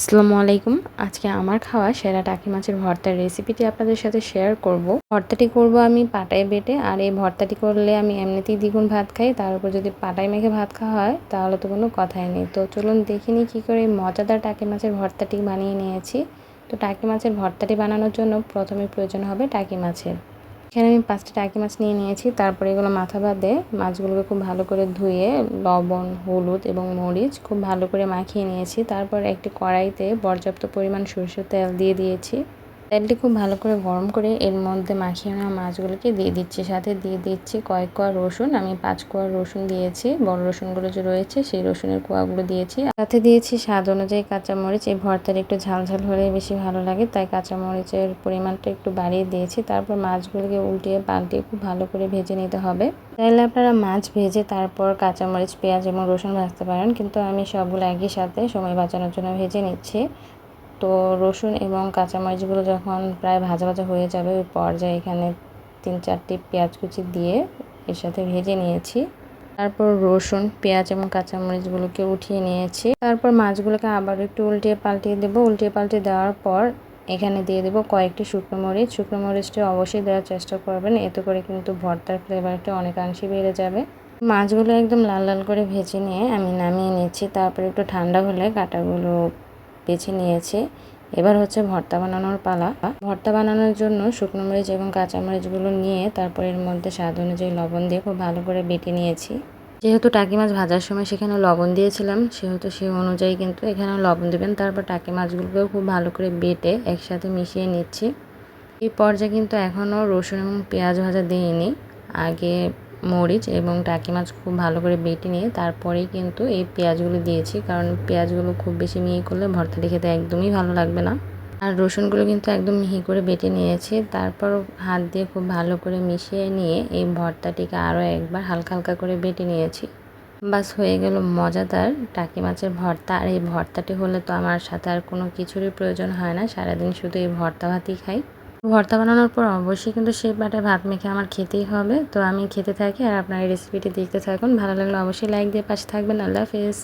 আসসালামু আলাইকুম। আজকে আমার খাওয়া সেরা টাকি মাছের ভর্তার রেসিপিটি আপনাদের সাথে শেয়ার করব। ভর্তাটি করব আমি পাটায় বেটে, আর এই ভর্তাটি করলে আমি এমনিতেই দ্বিগুণ ভাত খাই, তার উপর যদি পাটায় মেখে ভাত খাওয়া হয়, তাহলে তো কোনো কথাই নেই। তো চলুন দেখে নিই কী করে মজাদার টাকি মাছের ভর্তাটি বানিয়ে নিয়েছি। তো টাকি মাছের ভর্তাটি বানানোর জন্য প্রথমে প্রয়োজন হবে টাকি মাছের। এখানে আমি পাঁচটা টাকি মাছ নিয়ে নিয়েছি। তারপরে এগুলো মাথা বাদে মাছগুলোকে খুব ভালো করে ধুয়ে লবণ, হলুদ এবং মরিচ খুব ভালো করে মাখিয়ে নিয়েছি। তারপর একটি কড়াইতে পর্যাপ্ত পরিমাণ সরষের তেল দিয়ে দিয়েছি। তেলটি খুব ভালো করে গরম করে এর মধ্যে মাখিয়ে নেওয়া মাছগুলোকে দিয়ে দিচ্ছি। সাথে দিয়ে দিচ্ছি কয়েক কোয়া রসুন। আমি পাঁচ কোয়া রসুন দিয়েছি। বড় রসুনগুলো যে রয়েছে, সেই রসুনের কোয়াগুলো দিয়েছি। সাথে দিয়েছি স্বাদ অনুযায়ী কাঁচামরিচ। এই ভর্তার একটু ঝাল ঝাল হলে বেশি ভালো লাগে, তাই কাঁচামরিচের পরিমাণটা একটু বাড়িয়ে দিয়েছি। তারপর মাছগুলোকে উল্টিয়ে পাল্টিয়ে খুব ভালো করে ভেজে নিতে হবে। চাইলে আপনারা মাছ ভেজে তারপর কাঁচামরিচ, পেঁয়াজ এবং রসুন ভাজতে পারেন, কিন্তু আমি সবগুলো একই সাথে সময় বাঁচানোর জন্য ভেজে নিচ্ছি। তো রসুন এবং কাঁচামরিচগুলো যখন প্রায় ভাজা ভাজা হয়ে যাবে, ওই পর্যায়ে এখানে তিন চারটি পেঁয়াজ কুচি দিয়ে এর সাথে ভেজে নিয়েছি। তারপর রসুন, পেঁয়াজ এবং কাঁচামরিচগুলোকে উঠিয়ে নিয়েছি। তারপর মাছগুলোকে আবার একটু উল্টিয়ে পাল্টিয়ে দেবো। উল্টিয়ে পাল্টিয়ে দেওয়ার পর এখানে দিয়ে দেবো কয়েকটি শুকনো মরিচ। শুকনো মরিচটি অবশ্যই দেওয়ার চেষ্টা করবেন, এতে করে কিন্তু ভর্তার ফ্লেভারটা অনেকাংশে বেড়ে যাবে। মাছগুলো একদম লাল লাল করে ভেজে নিয়ে আমি নামিয়ে নিচ্ছি। তারপর একটু ঠান্ডা হলে কাটাগুলো বেছে নিয়েছি। এবার হচ্ছে ভর্তা বানানোর পালা। ভর্তা বানানোর জন্য শুকনো মরিচ এবং কাঁচামরিচগুলো নিয়ে তারপর এর মধ্যে স্বাদ অনুযায়ী লবণ দিয়ে খুব ভালো করে বেটে নিয়েছি। যেহেতু টাকি মাছ ভাজার সময় সেখানে লবণ দিয়েছিলাম, সেহেতু সেই অনুযায়ী কিন্তু এখানে লবণ দেবেন। তারপর টাকি মাছগুলোকেও খুব ভালো করে বেটে একসাথে মিশিয়ে নিচ্ছি। এই পর্যায়ে কিন্তু এখনও রসুন এবং পেঁয়াজ ভাজা দিইনি। আগে মরিচ এবং টাকি মাছ খুব ভালো করে বেটে নিয়ে তারপরেই কিন্তু এই পেঁয়াজগুলো দিয়েছি। কারণ পেঁয়াজগুলো খুব বেশি মিহি করলে ভর্তাটি খেতে একদমই ভালো লাগবে না। আর রসুনগুলো কিন্তু একদম মিহি করে বেটে নিয়েছি। তারপর হাত দিয়ে খুব ভালো করে মিশিয়ে নিয়ে এই ভর্তাটিকে আরও একবার হালকা হালকা করে বেটে নিয়েছি। বাস হয়ে গেল মজাদার টাকি মাছের ভর্তা। আর এই ভর্তাটি হলে তো আমার সাথে আর কোনো কিছুরই প্রয়োজন হয় না। সারাদিন শুধু এই ভর্তা ভাতই খাই। ভর্তা বানানোর পর অবশ্যই কিন্তু সেই পাটে ভাত মেখে আমার খেতেই হবে। তো আমি খেতে থাকি আর আপনার রেসিপিটি দেখতে থাকুন। ভালো লাগলে অবশ্যই লাইক দিয়ে পাশে থাকবেন। আল্লাহ হাফেজ।